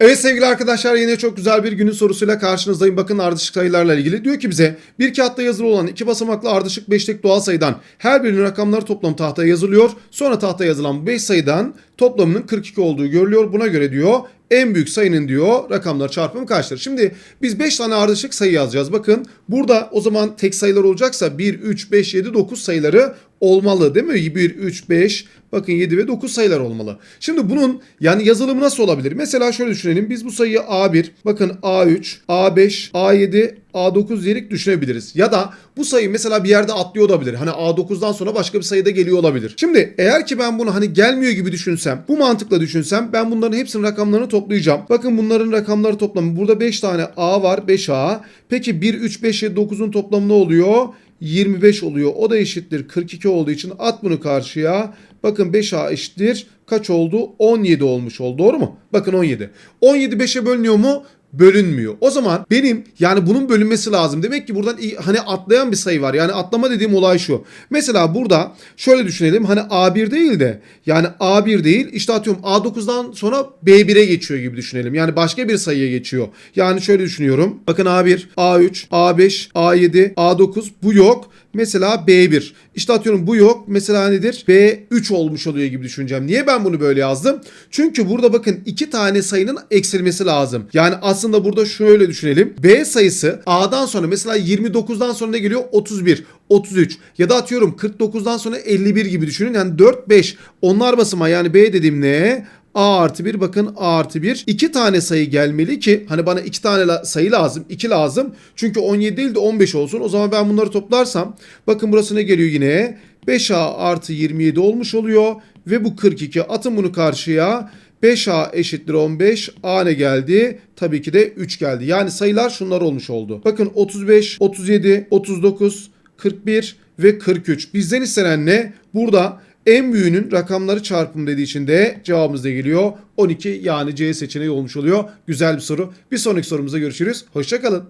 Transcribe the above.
Evet sevgili arkadaşlar yine çok güzel bir günün sorusuyla karşınızdayım. Bakın ardışık sayılarla ilgili. Diyor ki bize bir kağıtta yazılı olan iki basamaklı ardışık beşlik doğal sayıdan her birinin rakamları toplamı tahtaya yazılıyor. Sonra tahtaya yazılan bu 5 sayıdan toplamının 42 olduğu görülüyor. Buna göre diyor en büyük sayının diyor rakamları çarpımı kaçtır? Şimdi biz 5 tane ardışık sayı yazacağız. Bakın burada o zaman tek sayılar olacaksa 1, 3, 5, 7, 9 sayıları olmalı değil mi? 1, 3, 5, bakın 7 ve 9 sayılar olmalı. Şimdi bunun yani yazılımı nasıl olabilir? Mesela şöyle düşünelim. Biz bu sayıyı A1, bakın A3, A5, A7, A9 diyerek düşünebiliriz. Ya da bu sayı mesela bir yerde atlıyor olabilir. Hani A9'dan sonra başka bir sayıda geliyor olabilir. Şimdi eğer ki ben bunu hani gelmiyor gibi düşünsem, bu mantıkla düşünsem ben bunların hepsinin rakamlarını toplayacağım. Bakın bunların rakamları toplamı. Burada 5 tane A var, 5A. Peki 1, 3, 5, 7, 9'un toplamı ne oluyor? 25 oluyor. O da eşittir 42 olduğu için at bunu karşıya. Bakın 5A eşittir. Kaç oldu? 17 olmuş oldu. Doğru mu? Bakın 17. 17 5'e bölünüyor mu? Bölünmüyor. O zaman benim yani bunun bölünmesi lazım. Demek ki buradan hani atlayan bir sayı var. Yani atlama dediğim olay şu. Mesela burada şöyle düşünelim. Hani A1 değil de yani A1 değil işte atıyorum A9'dan sonra B1'e geçiyor gibi düşünelim. Yani başka bir sayıya geçiyor. Yani şöyle düşünüyorum. Bakın A1, A3, A5, A7, A9 bu yok. Mesela B1. İşte atıyorum bu yok. Mesela nedir? B3 olmuş oluyor gibi düşüneceğim. Niye ben bunu böyle yazdım? Çünkü burada bakın iki tane sayının eksilmesi lazım. Yani aslında burada şöyle düşünelim. B sayısı A'dan sonra mesela 29'dan sonra ne geliyor? 31, 33 ya da atıyorum 49'dan sonra 51 gibi düşünün. Yani 4, 5 onlar basıma yani B dediğim ne? A artı 1 bakın A artı 1. 2 tane sayı gelmeli ki hani bana 2 tane sayı lazım 2 lazım. Çünkü 17 değil de 15 olsun. O zaman ben bunları toplarsam bakın burası ne geliyor yine? 5A artı 27 olmuş oluyor. Ve bu 42 atın bunu karşıya. 5A eşittir 15. A ne geldi? Tabii ki de 3 geldi. Yani sayılar şunlar olmuş oldu. Bakın 35, 37, 39, 41 ve 43. Bizden istenen ne? Burada en büyüğünün rakamları çarpımı dediği için de cevabımız da geliyor. 12 yani C seçeneği olmuş oluyor. Güzel bir soru. Bir sonraki sorumuzda görüşürüz. Hoşçakalın.